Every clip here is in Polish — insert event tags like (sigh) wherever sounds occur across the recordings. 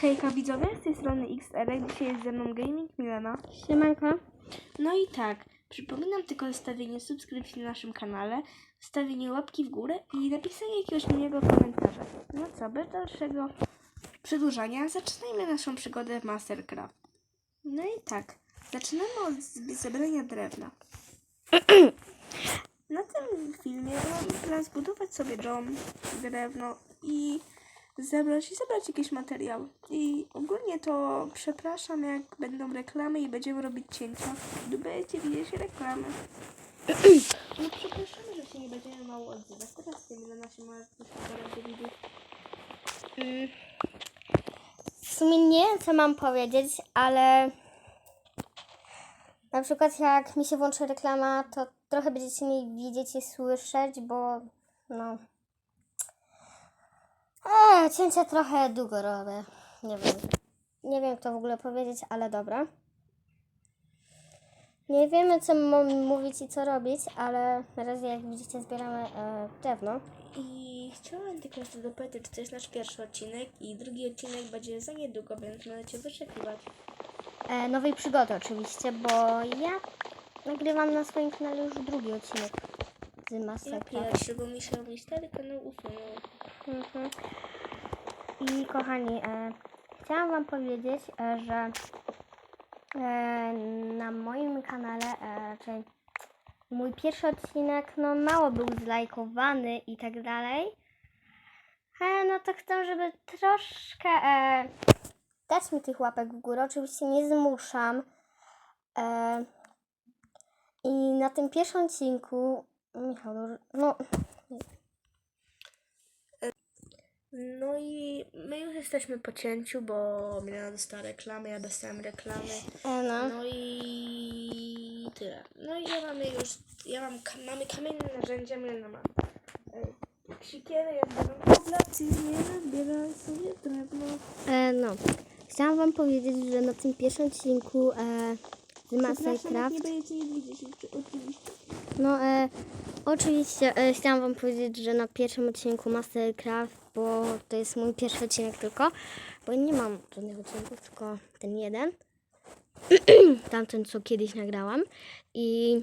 Hejka widzowie, z tej strony XR, dzisiaj jest ze mną Gaming Milena. Siemanko. No i tak, przypominam tylko o stawieniu subskrypcji na naszym kanale, stawieniu łapki w górę i napisaniu jakiegoś miłego komentarza. No co, bez dalszego przedłużania, zaczynajmy naszą przygodę w Mastercraft. No i tak, zaczynamy od zebrania drewna. (clears throat) Na tym filmie mam plan zbudować sobie dom, drewno i zebrać i zebrać jakieś materiały. I ogólnie to przepraszam, jak będą reklamy i będziemy robić cięcia. gdy Będziecie widzieć reklamy. No przepraszamy, że się nie będziemy mało odzywać. Teraz będę na coś powiedzieć. Mm. W sumie nie wiem, co mam powiedzieć, ale na przykład jak mi się włączy reklama, to trochę będziecie mnie widzieć i słyszeć, bo no... Eee, cięcia trochę długo robię. Nie wiem. Nie wiem, jak to w ogóle powiedzieć, ale dobra. Nie wiemy, co mam mówić i co robić, ale na razie, jak widzicie, zbieramy e, drewno. I chciałam tylko jeszcze dopytać, czy to jest nasz pierwszy odcinek i drugi odcinek będzie za niedługo, więc możecie wyczekiwać. E, nowej przygody oczywiście, bo ja nagrywam na swoim kanale już drugi odcinek z Na Mastercraft. pierwszy, bo mi się mój stary kanał usunął. Mhm. I kochani, e, chciałam Wam powiedzieć, e, że e, na moim kanale, e, czyli mój pierwszy odcinek, no mało był zlajkowany i tak dalej. E, no to chcę, żeby troszkę e, dać mi tych łapek w górę. Oczywiście nie zmuszam. E, I na tym pierwszym odcinku, Michał, no No i my już jesteśmy po cięciu, bo Milena dostała reklamy, ja dostałem reklamy. e, no. I tyle. No i ja mamy już, ja mam, ka- mamy kamienne narzędzia, Milena ma siekierę, ja zbieram koblację, nie zbieraj sobie drewno. E, no, chciałam wam powiedzieć, że na tym pierwszym odcinku e, z Mastercraft, nie będziecie nie widzieć, oczy- oczywiście. no e, oczywiście e, chciałam wam powiedzieć, że na pierwszym odcinku Mastercraft, bo to jest mój pierwszy odcinek tylko, bo nie mam żadnych odcinków, tylko ten jeden, (clears throat) tamten co kiedyś nagrałam i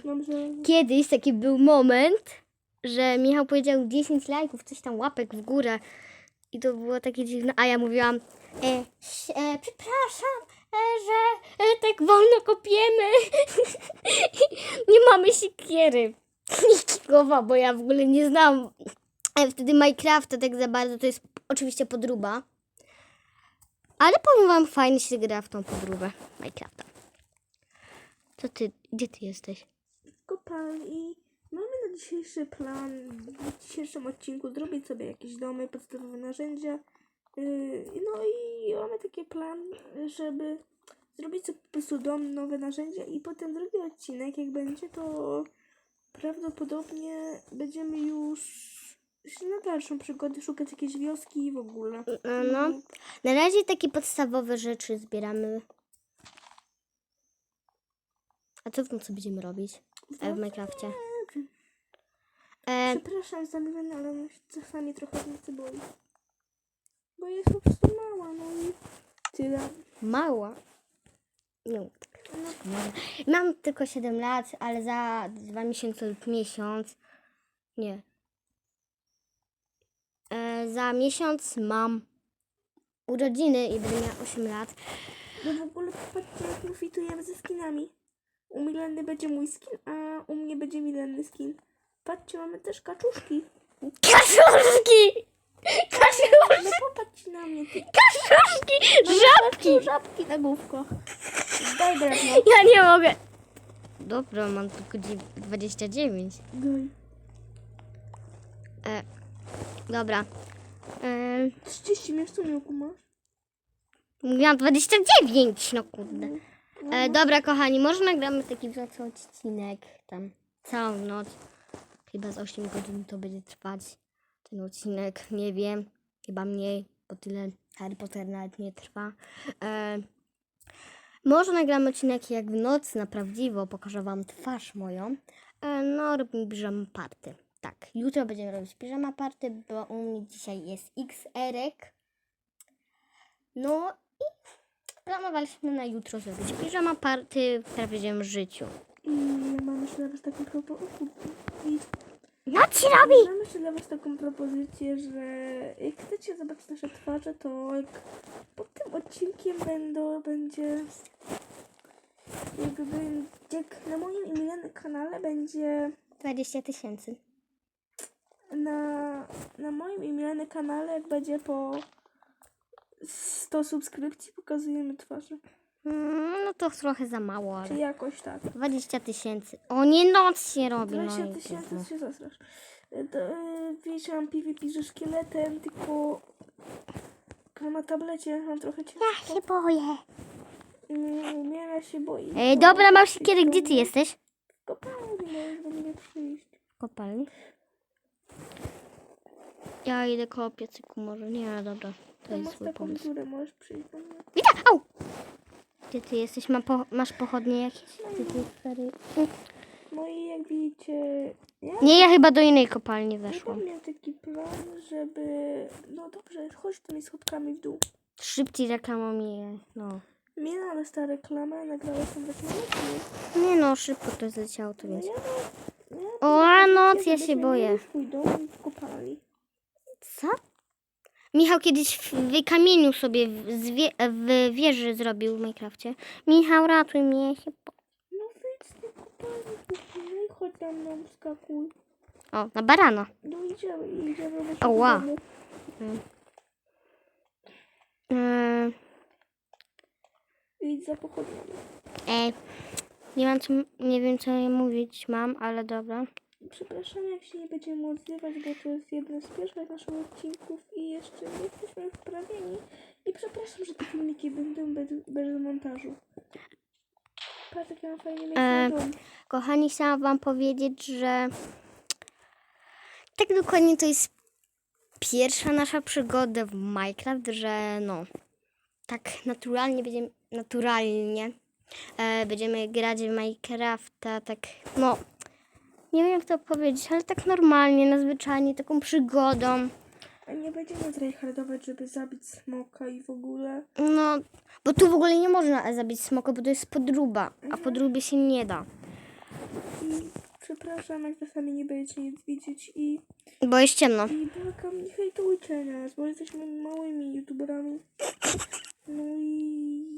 kiedyś taki był moment, że Michał powiedział 10 lajków, coś tam łapek w górę. I to było takie dziwne. A ja mówiłam, e, e, przepraszam, e, że e, tak wolno kopiemy. (laughs) nie mamy siekiery. Nikowa, bo ja w ogóle nie znam e, wtedy Minecrafta tak za bardzo. To jest oczywiście podruba. Ale powiem wam, fajnie się gra w tą podróbę Minecrafta. Co ty, gdzie ty jesteś? kopalni i mamy na dzisiejszy plan, w dzisiejszym odcinku zrobić sobie jakieś domy, podstawowe narzędzia. Yy, no i mamy taki plan, żeby zrobić sobie po prostu dom, nowe narzędzia i potem drugi odcinek, jak będzie, to prawdopodobnie będziemy już na dalszą przygodę, szukać jakiejś wioski i w ogóle. E, No, na razie takie podstawowe rzeczy zbieramy. A co w nocy będziemy robić e, w Minecrafcie? E, Przepraszam za Milenę, ale ona się czasami trochę w nocy boi. Bo jest po prostu mała, no i tyle. mała. Nie, No. Mam tylko 7 lat, ale za dwa miesiące lub miesiąc. Nie. E, za miesiąc mam urodziny i będę miała 8 lat. No w ogóle popatrzcie, jak profitujemy ze skinami. U Mileny będzie mój skin, a u mnie będzie Milenny skin. Patrzcie, mamy też kaczuszki. Kaszuszki! Kaszuszki! No popatrzcie na mnie, ty Kaszuszki! Żabki! żabki na główko. Daj drewno. Ja nie mogę. Dobra, mam tylko dziew- 29. Daj. E, dobra. E, 30 mieszców miałku masz? miałam 29, no kurde. E, dobra, kochani, może nagramy taki wracał odcinek tam całą noc. Chyba z 8 godzin to będzie trwać ten odcinek. Nie wiem, chyba mniej, bo tyle Harry Potter nawet nie trwa. E, może nagramy odcinek jak w nocy na prawdziwo, pokażę wam twarz moją. E, no, robimy piżama party. Tak, jutro będziemy robić piżama party, bo u mnie dzisiaj jest XR. No planowaliśmy na jutro zrobić piżama party w prawdziwym życiu. I mam jeszcze was taką propozycję. No ci robi! Mam jeszcze dla was taką propozycję, że jak chcecie zobaczyć nasze twarze, to jak pod tym odcinkiem będą, będzie jakby jak na moim i Mileny kanale będzie 20 tysięcy. na, na moim i Mileny kanale jak będzie po 100 subskrypcji pokazujemy twarze. Mm, no to trochę za mało, Czy ale jakoś tak. 20 tysięcy. O nie, noc się robi. No 20 i tysięcy trudno. się. To, yy, wiecie, mam PvP ze szkieletem, tylko na tablecie mam trochę ciężko. Ja się boję. Nie umiem, ja się boję. Ej, dobra, mam siekierę, gdzie ty jesteś? Kopalni możesz do mnie przyjść. Kopalni. Ja idę koło piecyku może. Nie, dobra. To Tam jest masz zły taką pomysł. dziurę, możesz przyjść do mnie. Widzę! Au! Gdzie ty jesteś? Ma po, masz pochodnie jakieś? Ty, ty, stary? No i jak widzicie, ja Nie, ja chyba do innej kopalni weszłam. miałem taki plan, żeby... No dobrze, chodź tymi schodkami w dół. Szybciej reklamą mi, no. Miałam na reklamę, nagrałam tam reklamę. Nie no, szybko to zleciało, to No więc. ja, no, ja O, a noc, ja żebyśmy się boję. mieli swój dom w kopalni. Co? Michał kiedyś w, w kamieniu sobie w, z wie, w wieży zrobił w Minecrafcie. Michał, ratuj mnie. Się bo... No wyjdź z tej kopalni, chodź tam nam skakuj. O, na barana. No idziemy, idziemy do Ała. domu. Eee, Idź za pochodniami. ej, nie mam co, nie wiem co mówić mam, ale dobra. Przepraszam, jak się nie będziemy odzywać, bo to jest jeden z pierwszych naszych odcinków i jeszcze nie jesteśmy wprawieni. I przepraszam, że te filmiki będą bez, bez montażu. Patrz, jak ja mam fajnie mieć E, dom. Kochani, chciałam wam powiedzieć, że tak dokładnie to jest pierwsza nasza przygoda w Minecraft, że no, tak naturalnie będziemy, naturalnie e, będziemy grać w Minecrafta, tak no, nie wiem jak to powiedzieć, ale tak normalnie, na zwyczajnie, taką przygodą. A nie będziemy tryhardować, żeby zabić smoka i w ogóle. No, bo tu w ogóle nie można zabić smoka, bo to jest podruba, a podrubie się nie da. I przepraszam, jak czasami nie będziecie nic widzieć i, Bo jest ciemno. i błagam, nie hejtujcie nas, bo jesteśmy małymi youtuberami. No i... (laughs)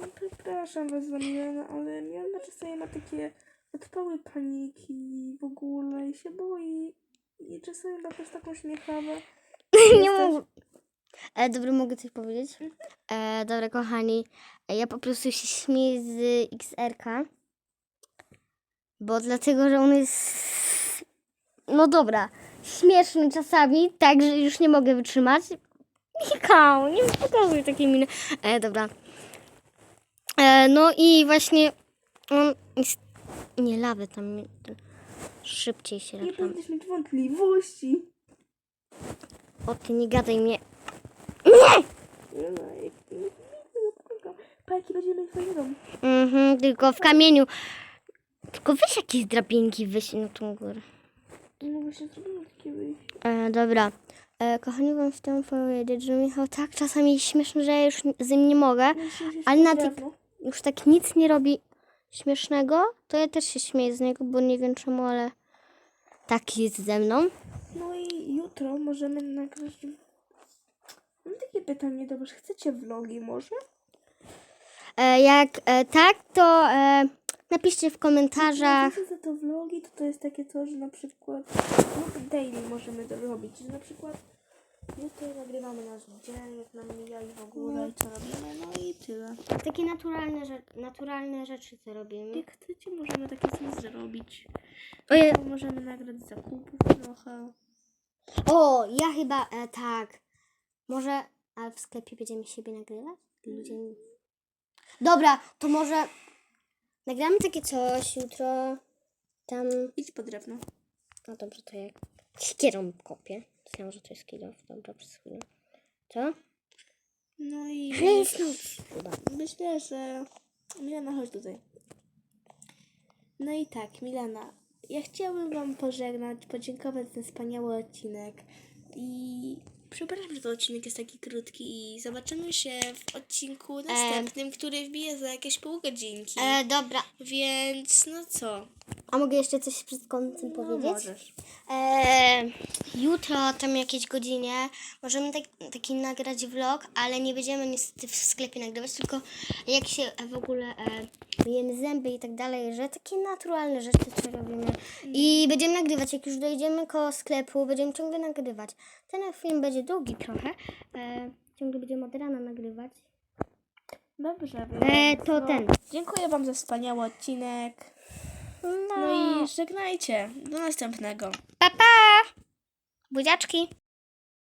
No, przepraszam was za Milena, ale Milena czasami ma takie odpały paniki w ogóle i się boi. I czasami ma też taką śmiechawę. (laughs) nie mogę. E, dobra, mogę coś powiedzieć? E, dobra, kochani, e, ja po prostu się śmieję z XR-ka, bo dlatego, że on jest, no dobra, śmieszny czasami, tak, że już nie mogę wytrzymać. Michał, nie pokazuj takiej miny. E, dobra. E, no i właśnie on jest, nie, lawy tam, nie- ten- szybciej się Nie raczej. będziesz mieć wątpliwości. O, ty nie gadaj mnie. Jak... Pajki będziemy mieć fajny dom. Mhm, tylko w kamieniu. Tylko weź jakieś drabinki wyjść na tą górę. No właśnie zrobimy takie wyjście. E, dobra. E, kochani, wam chciałam powiedzieć, że Michał tak czasami jest śmieszny, że ja już z nim nie mogę. Ale na tych, już tak nic nie robi śmiesznego, to ja też się śmieję z niego, bo nie wiem czemu, ale tak jest ze mną. No i jutro możemy nagrać... Mam takie pytanie do was. Chcecie vlogi może? E, jak e, tak, to e, napiszcie w komentarzach. Co za to vlogi, to to jest takie to, że na przykład no, daily możemy to robić. Że na przykład jutro nagrywamy nasz dzień, jak nam mija i w ogóle i co robimy, no i tyle. Takie naturalne, rzecz, naturalne rzeczy, co robimy. Jak chcecie, możemy takie coś zrobić. Oje, No, możemy nagrać zakupów trochę. O, ja chyba e, tak. Może, a w sklepie będziemy siebie nagrywać? Ludzie... Dobra, to może nagramy takie coś jutro. Tam. Idź po drewno. No dobrze, to jak. Siekierą kopię. Myślałam, że to jest kilof. Dobra, przez chwilę. Co? No i Ale jest noc chyba. myślę, że... Milena, chodź tutaj. No i tak, Milena, ja chciałabym Wam pożegnać, podziękować za ten wspaniały odcinek i Przepraszam, że ten odcinek jest taki krótki i zobaczymy się w odcinku następnym, który wbije za jakieś pół godzinki. E, dobra. Więc no co? A mogę jeszcze coś przed końcem No, powiedzieć? możesz. E, jutro, tam jakieś godzinie, możemy tak, taki nagrać vlog, ale nie będziemy niestety w sklepie nagrywać, tylko jak się w ogóle e, myjemy zęby i tak dalej, że takie naturalne rzeczy, co robimy. I będziemy nagrywać, jak już dojdziemy koło sklepu, będziemy ciągle nagrywać. Ten film będzie długi trochę, e, ciągle będziemy od rana nagrywać. Dobrze. E, to no, ten. Dziękuję Wam za wspaniały odcinek. No i żegnajcie. Do następnego. Pa, pa! Buziaczki!